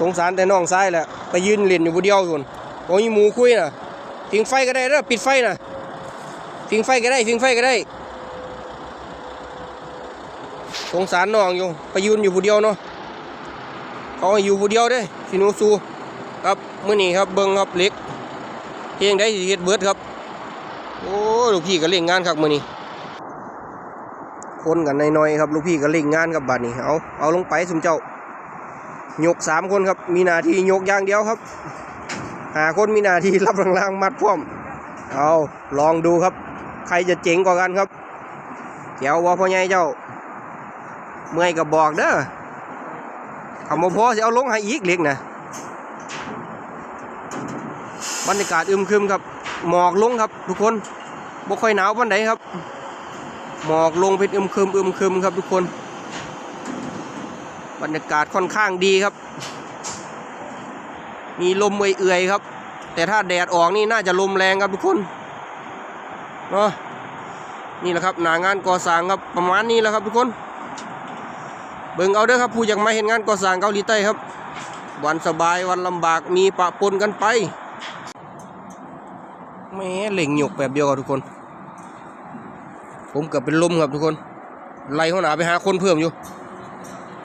สงสารแต่น้องซ้ายแหละไปยืนเล่นอยู่ผู้เดียวอยู่พุ่นโอ้ยหมูคุยน่ะพิงไฟก็ได้เด้อปิดไฟน่ะพิงไฟก็ได้พิงไฟก็ได้ สงสารน้องอยู่ไปยืนอยู่ผู้เดียวเนาะเขาอยู่ผู้เดียวด้สินูซูครับมื้อนี้ครับเบิ่งครับเล็กเพียงได้สิเฮ็ดเบิดครับ โอ้ลูกพี่ก็เล่งงานครับมื้อนี้คนกันน้อยๆครับลูกพี่ก็เล่งงานครับบัดนี้เอาเอาลงไปสุมเจ้า ยกสามคนครับ มีหน้าที่ยกอย่างเดียวครับหาคนมีหน้าที่รับล่างๆมัดพร้อมเอาลองดูครับ ใครจะเจ๋งกว่ากันครับเจ้าว่าพ่อใหญ่เจ้า เมื่อยก็บบอกเด้อคำว่าพอจะเอาลงให้อีกเล็กนะบรรยากาศอึมครึมครับ หมอกลงครับ ทุกคนบ่ค่อยหนาววันไหนครับ หมอกลงเป็นอึมครึมอึมครึมครับทุกคน บรรยากาศค่อนข้างดีครับ มีลมเอื่อยๆครับ แต่ถ้าแดดออกนี่น่าจะลมแรงครับทุกคนเนาะนี่แหละครับหนางานก่อสร้างครับประมาณนี้แหละครับทุกคน เบิ่งเอาเด้อครับผู้อยากมาเห็นงานก่อสร้างเกาหลีใต้ครับ วันสบายวันลำบากมีปะปนกันไปแหม่เหล่งหยกแบบเดียวครับทุกคน ผมเกือบเป็นลมครับทุกคนไล่หัวหนาไปหาคนเพิ่มอยู่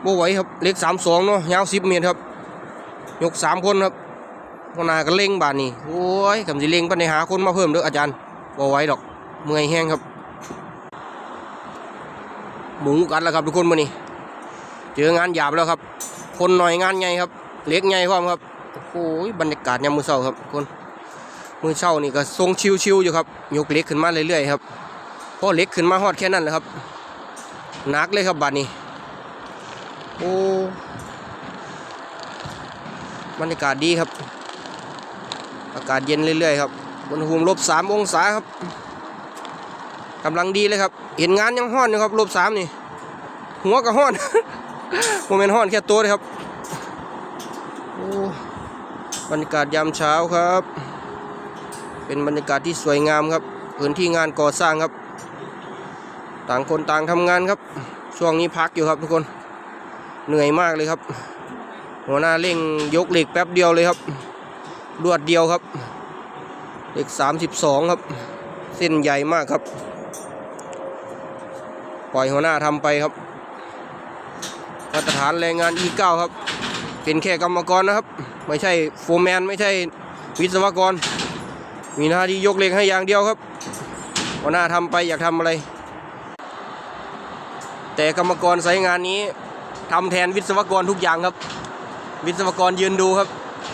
บ่ไหวครับเล็กสามสองเนาะยาวสิบเมตรครับ ยกสามคนครับหัวหน้าก็เล่งบานนี่โอ้ยกำสิเล่งปในหาคนมาเพิ่มเด้ออาจารย์บ่ไหวดอกเมื่อยแห้งครับ หมูกันแล้วครับทุกคนมื้อนี้เจองานหยาบแล้วครับ คนหน่อยงานใหญ่ครับ เล็กใหญ่พร้อมครับโอ้ยบรรยากาศยามมือเช้าครับคนมือเช้านี่ก็ทรงชิวๆอยู่ครับยกเล็กขึ้นมาเรื่อยๆครับพอเล็กขึ้นมาฮอดแค่นั้นแหละครับหนักเลยครับบัดนี้ โอ้บรรยากาศดีครับ อากาศเย็นเรื่อยๆครับอุณหภูมิลบสามองศาครับกำลังดีเลยครับ เห็นงานยังห้อนอยู่ครับลบสามนี่ หัวก็ห้อนโมเมนต์ห้อนแค่ตัวเลยครับโอ้บรรยากาศยามเช้าครับ เป็นบรรยากาศที่สวยงามครับพื้นที่งานก่อสร้างครับ ต่างคนต่างทำงานครับ ช่วงนี้พักอยู่ครับทุกคน เหนื่อยมากเลยครับ หัวหน้าเร่งยกเหล็กแป๊บเดียวเลยครับรวดเดียวครับเหล็ก32ครับ เส้นใหญ่มากครับ ปล่อยหัวหน้าทำไปครับมาตรฐานแรงงาน E9 ครับ เป็นแค่กรรมกรนะครับ ไม่ใช่โฟร์แมน ไม่ใช่วิศวกร มีหน้าที่ยกเหล็กให้อย่างเดียวครับหัวหน้าทำไปอยากทำอะไร แต่กรรมกรสายงานนี้ ทำแทนวิศวกรทุกอย่างครับ วิศวกรยืนดูครับ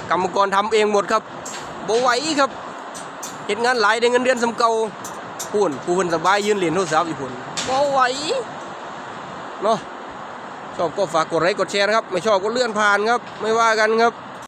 กรรมกรทำเองหมดครับบไหวครับเห็นงานหลายได้เงินเดือนสำเก่าพูนผู้คนสบายยืนเหรียญโทรศัพท์อยู่พุ่นบไหวเนาะชอบก็ฝากกดไลค์กดแชร์นะครับ ไม่ชอบก็เลื่อนผ่านครับ ไม่ว่ากันครับ